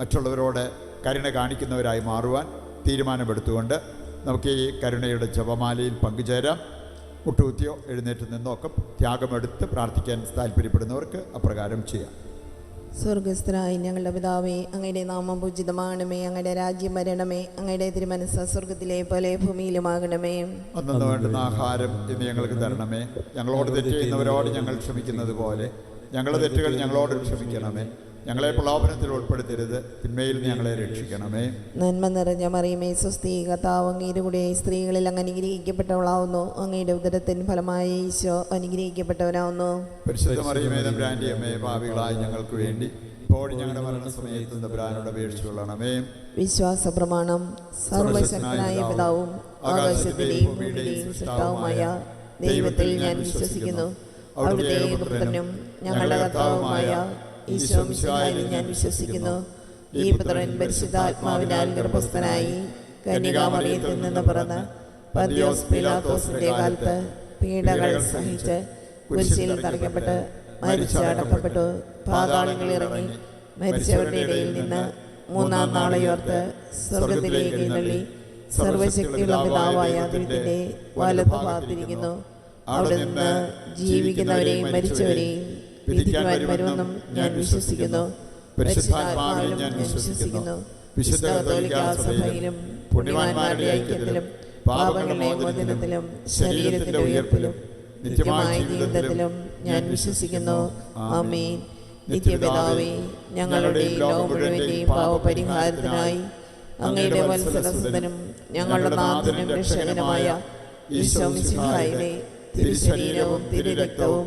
മറ്റുള്ളവരോട് കരുണ കാണിക്കുന്നവരായി മാറുവാൻ തീരുമാനമെടുത്തുകൊണ്ട് നമുക്ക് ഈ കരുണയുടെ ജപമാലയിൽ പങ്കുചേരാം. മുട്ടുകുത്തിയോ എഴുന്നേറ്റ് നിന്നോ ഒക്കെ ത്യാഗമെടുത്ത് പ്രാർത്ഥിക്കാൻ താല്പര്യപ്പെടുന്നവർക്ക് അപ്രകാരം ചെയ്യാം. സ്വർഗസ്ഥനായി ഞങ്ങളുടെ പിതാവേ അങ്ങയുടെ നാമം പൂജിതമാകണമേ അങ്ങയുടെ രാജ്യം വരണമേ അങ്ങയുടെ തിരുമനസ് സ്വർഗത്തിലെ പോലെ ഭൂമിയിലുമാകണമേ. അന്നു വേണ്ടുന്ന ആഹാരം ഇന്ന് ഞങ്ങൾക്ക് തരണമേ. ഞങ്ങളോട് തെറ്റ് ചെയ്യുന്നവരോട് ഞങ്ങൾ ക്ഷമിക്കുന്നത് പോലെ ഞങ്ങളുടെ തെറ്റുകൾ ഞങ്ങളോട് ക്ഷമിക്കണമേ. ഞങ്ങളെ പ്രലോഭനത്തിൽ ഉൾപ്പെടുത്തരുത്. തിന്മയിൽ ഞങ്ങളെ രക്ഷിക്കണമേ നന്മ നിറഞ്ഞ മറിയമേ സ്വസ്തി കർത്താവ് അങ്ങയുടെ കൂടെ സ്ത്രീകളിൽ അങ്ങ് അനുഗ്രഹിക്കപ്പെട്ടവളാവുന്നു. അങ്ങയുടെ ഉദരത്തിൻ ഫലമായി ഈശോ അനുഗ്രഹിക്കപ്പെട്ടവനാവുന്നു. പരിശുദ്ധ മറിയമേ തമ്പുരാന്റെ അമ്മേ ഭാവികളായി ഞങ്ങൾക്ക് വേണ്ടി ഇപ്പോൾ ഞങ്ങളുടെ മരണസമയത്ത് തമ്പുരാനോട് അപേക്ഷിച്ചു കൊള്ളണമേ വിശ്വാസ പ്രമാണം സർവശക്തനായ പിതാവും ആകാശത്തിലെയും ഭൂമിയുടെയും സൃഷ്ടാവുമായ ദൈവത്തിൽ ഞാൻ വിശ്വസിക്കുന്നു. അവിടുത്തെ ഏകപുത്രനും ഞങ്ങളുടെ കർത്താവുമായ ഈശോ മിശിഹായിൽ ഞാൻ വിശ്വസിക്കുന്നു. ഈ പുത്രൻ പരിശുദ്ധാത്മാവിനാൽ ഗർഭസ്ഥനായി കന്യകാമറിയത്തിൽ നിന്ന് പിറന്ന് പതിയോസ് പിലാത്തോസിന്റെ കാലത്ത് പീഡകൾ സഹിച്ച് കുരിശിൽ തറയ്ക്കപ്പെട്ട് മരിച്ച് അടക്കപ്പെട്ടു. പാതാളങ്ങളിൽ ഇറങ്ങി മരിച്ചവരുടെ ഇടയിൽ നിന്ന് മൂന്നാം നാളെ ഓർത്ത് സ്വർഗത്തിലേക്ക് തള്ളി സർവശക്തിയുള്ള പിതാവായ ദൈവത്തിന്റെ വലത്ത് ഭാഗത്തിരിക്കുന്നു അവിടെ നിന്ന് ജീവിക്കുന്നവരെയും മരിച്ചവരെയും വിധിക്കുവാൻ വരുമെന്നും ഞാൻ വിശ്വസിക്കുന്നു. പരിശുദ്ധാത്മാവിലും ഞാൻ വിശ്വസിക്കുന്നു. വിശുദ്ധ കത്തോലിക്കാ സഭയിലും പുണ്യവാന്മാരുടെ ഐക്യത്തിലും പാപങ്ങളുടെ മോചനത്തിലും ശരീരത്തിന്റെ ഉയർപ്പിലും നിത്യമായ ജീവിതത്തിലും ഞാൻ വിശ്വസിക്കുന്നു. ആമേൻ. നിത്യപിതാവേ ഞങ്ങളുടെ ലോകം മുഴുവന്റെയും പാവപരിഹാരത്തിനായി അങ്ങയുടെ വത്സരസുതനും ഞങ്ങളുടെ നാഥനും രക്ഷകനുമായ ഈശോ മിശിഹായിലെ തിരുശരീരവും തിരുരക്തവും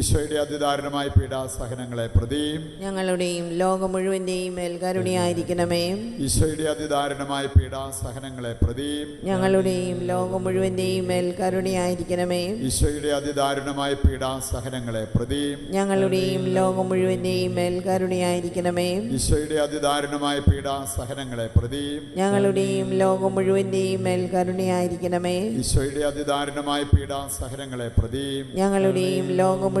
ഈശോയുടെ അതിദാരുണമായ പീഡാസഹനങ്ങളെ പ്രതിയും. ഞങ്ങളുടെയും ലോകം മുഴുവന്റെയും മേൽകരുണിയായിരിക്കണമേയും കരുണയായിരിക്കണമേ. ഈശോയുടെ അതിദാരുണമായ പീഡാസഹനങ്ങളെ പ്രതിയും. ഞങ്ങളുടെയും ലോകം മുഴുവന്റെയും മേൽകരുണിയായിരിക്കണമേയും കരുണയായിരിക്കണമേ. ഈശോയുടെ അതിദാരുണമായ പീഡാസഹനങ്ങളെ പ്രതിയും. ഞങ്ങളുടെയും ലോകം മുഴുവന്റെയും മേൽകരുണിയായിരിക്കണമേയും കരുണയായിരിക്കണമേ. ഈശോയുടെ അതിദാരുണമായ പീഡാസഹനങ്ങളെ പ്രതിയും. ഞങ്ങളുടെയും ലോകം മുഴുവന്റെയും മേൽകരുണിയായിരിക്കണമേയും കരുണയായിരിക്കണമേ. ഈശോയുടെ അതിദാരുണമായ പീഡാസഹനങ്ങളെ പ്രതിയും. ഞങ്ങളുടെയും ലോകം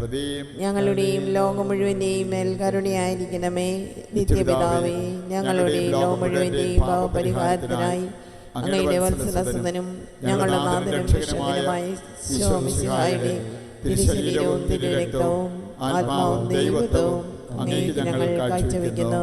പ്രതിയും ഞങ്ങളുടെയും ലോകം മുഴുവന്റെയും മേൽ കരുണയായിരിക്കണമേ. നിത്യപിതാവേ ഞങ്ങളുടെയും ലോകം മുഴുവന്റെയും പാവപരിഹാരത്തിനായി അങ്ങയുടെ വത്സലസുതനും ഞങ്ങളുടെ നാഥനും രക്ഷകനുമായ തിരുശരീരവും തിരുരക്തവും ആത്മാവും ദൈവത്വവും അങ്ങേക്ക് ഞങ്ങൾ കാഴ്ചവെക്കുന്നു.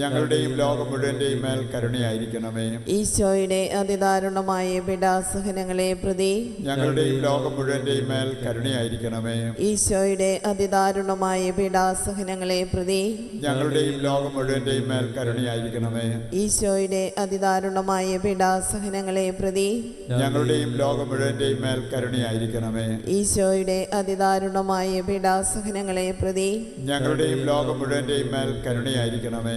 ഞങ്ങളുടെയും ലോകം മുഴുവന്റെയും മേൽ കരുണയായിരിക്കണമേ. ഈശോയുടെ അതിദാരുണമായ പിടാസഹനങ്ങളെ പ്രതി ഞങ്ങളുടെയും ലോകം മുഴുവന്റെയും മേൽ കരുണയായിരിക്കണമേ. ഈശോയുടെ അതിദാരുണമായ പിടാസഹനങ്ങളെ പ്രതി ഞങ്ങളുടെയും ലോകം മുഴുവന്റെയും മേൽ കരുണയായിരിക്കണമേ. ഈശോയുടെ അതിദാരുണമായ പിടാസഹനങ്ങളെ പ്രതി ഞങ്ങളുടെയും ലോകം മുഴുവന്റെയും മേൽ കരുണയായിരിക്കണമേ. ഈശോയുടെ അതിദാരുണമായ പീഡാസഹനങ്ങളെ പ്രതി ഞങ്ങളുടെയും ലോകം മുഴുവന്റെയും മേൽ കരുണയായിരിക്കണമേ.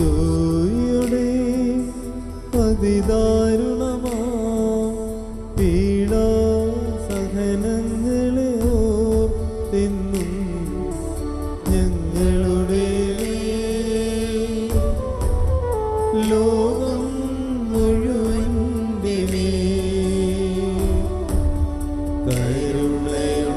ഈശോയുടെ അതിദാരുണമാ. പീഡാ സഹനങ്ങളെ ഞങ്ങളുടെ ലോകം മുഴുവന്റെ മേൽ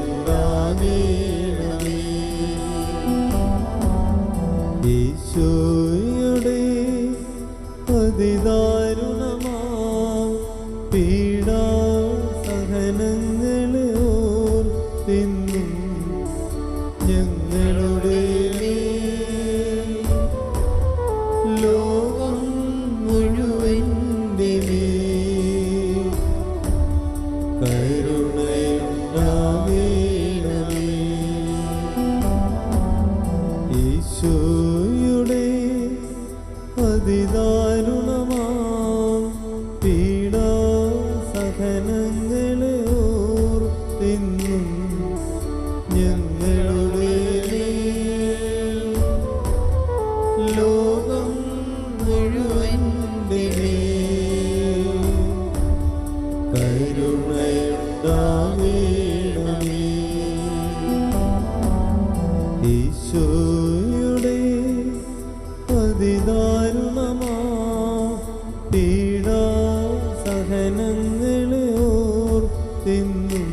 ഓർത്തെന്നും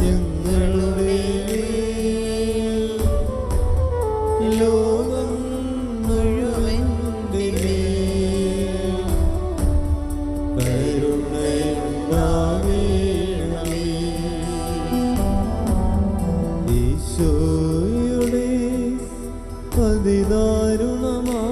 ഞങ്ങളുടെ ലോകം മുഴുവന്റെ മേൽ കരുണയുണ്ടാകേണമേ ഈശോയുടെ അതിദാരുണമാ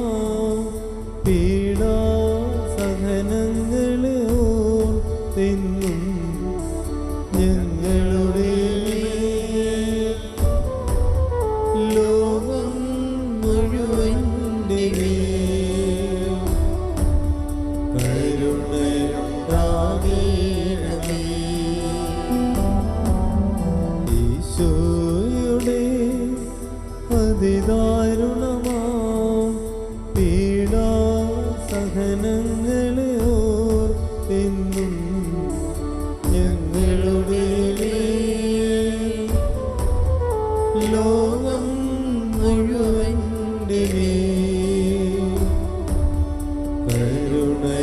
ഈശോയുടെ അതിദാരുണമാ. പീഡാ സഹനങ്ങളെ ഓർത്തെന്നും ഞങ്ങളുടെ മേൽ. ലോകം മുഴുവന്റെ മേൽ കരുണയുണ്ടാകേണമേ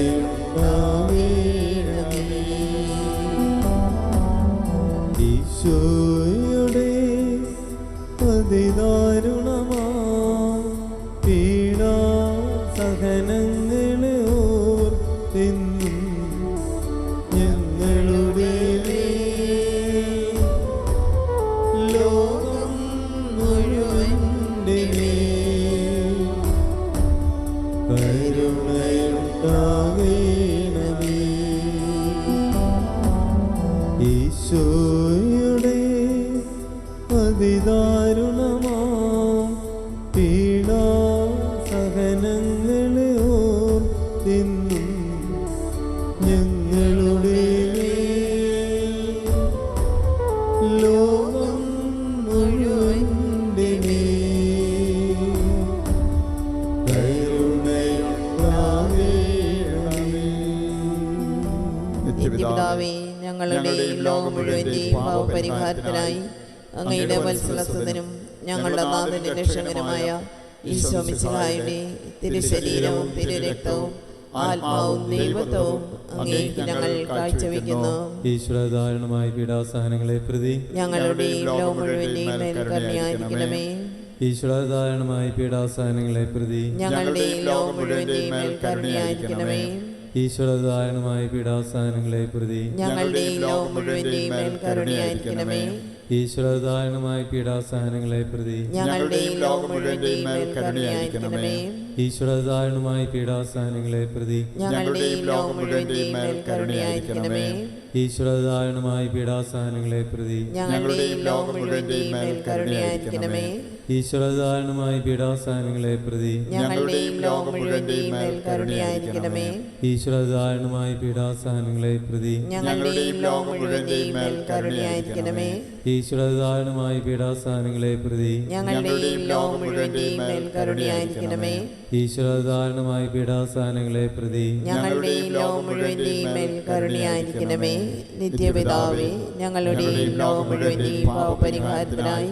കരുണയുണ്ടാകേണമേ ഈശോയുടെ അങ്ങയുടെ വത്സലത്തിനും ഞങ്ങളുടെ നാഥനും രക്ഷകനുമായ ഈശോ മിശിഹായുടെ തിരുശരീരവും തിരുരക്തവും ആത്മാവും ദൈവത്വവും അങ്ങേക്ക് ഞങ്ങൾ കാഴ്ചവെക്കുന്നു. ഈശ്വരധാരണമായ പീഡാസഹനങ്ങളെ പ്രതി ഞങ്ങളുടെയും ലോകം മുഴുവന്റെയും മേൽക്കരണിയായിരിക്കണമേ. കരുണയായിരിക്കണമേ. ഈശ്വരധാരണമായ പീഡാസഹനങ്ങളെ പ്രതി ഞങ്ങളുടെയും ലോകം മുഴുവന്റെയും മേൽക്കരണിയായിരിക്കണമേ കരുണയായിരിക്കണമേ. ഈശ്വരധാരണമായ പീഡാസഹനങ്ങളെ പ്രതി ഞങ്ങളുടെയും ലോകം മുഴുവന്റെയും മേൽ കരുണയായിരിക്കണമേ. ഈശ്വരധാരണമായ പീഡാസഹനങ്ങളെ പ്രതി ഞങ്ങളുടെയും ലോകം മുഴുവന്റെയും മേൽ കരുണയായിരിക്കണമേ. ഈശ്വരധാരണമായ പീഡാസഹനങ്ങളെ പ്രതി ഞങ്ങളുടെയും ലോകം മുഴുവന്റെയും മേൽ കരുണയായിരിക്കണമേ. ഈശ്വരധാരണമായ പീഡാസഹനങ്ങളെ പ്രതി ഞങ്ങളുടെയും ലോകം മുഴുവന്റെയും മേൽ കരുണയായിരിക്കണമേ. ഈശ്വരധാരണമായ പീഡാസഹനങ്ങളെ പ്രതി ഞങ്ങളുടെയും ലോകം മുഴുവന്റെയും കരുണയായിരിക്കണമേ. ഈശ്വരധാരണമായ പീഡാസഹനങ്ങളെ പ്രതി ഞങ്ങളുടെയും ലോകം മുഴുവന്റെയും കരുണയായിരിക്കണമേ. ഈശ്വരധാരണമായ പീഡാസഹനങ്ങളെ പ്രതി ഞങ്ങളുടെയും ലോകം മുഴുവന്റെയും കരുണയായിരിക്കണമേ. ഈശ്വരധാരണമായ പീഡാസഹനങ്ങളെ പ്രതി ഞങ്ങളുടെയും ലോകം മുഴുവന്റെയും കരുണയായിരിക്കണമേ. നിത്യപിതാവേ ഞങ്ങളുടെയും ലോകം മുഴുവന്റെയും പാവപരിഹാരത്തിനായി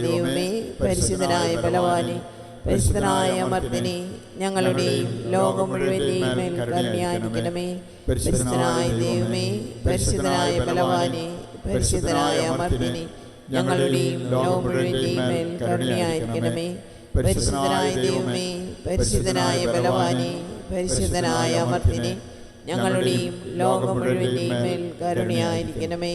ദൈവമേ പരിശുദ്ധനായ ബലവാനെ പരിശുദ്ധനായ മർദ്ദിനെ ഞങ്ങളുടെയും ലോകം മുഴുവൻ മേൽ കരുണയായിരിക്കണമേ പരിശുദ്ധനായ ദൈവമേ പരിശുദ്ധനായ ബലവാനെ പരിശുദ്ധനായ മർദ്ദിനെ ഞങ്ങളുടെയും ലോകം മുഴുവൻ മേൽ കരുണയായിരിക്കണമേ പരിശുദ്ധനായ ദൈവമേ പരിശുദ്ധനായ ബലവാനെ പരിശുദ്ധനായ മർദ്ദിനെ ഞങ്ങളുടെയും ലോകം മുഴുവൻ മേൽ കരുണയായിരിക്കണമേ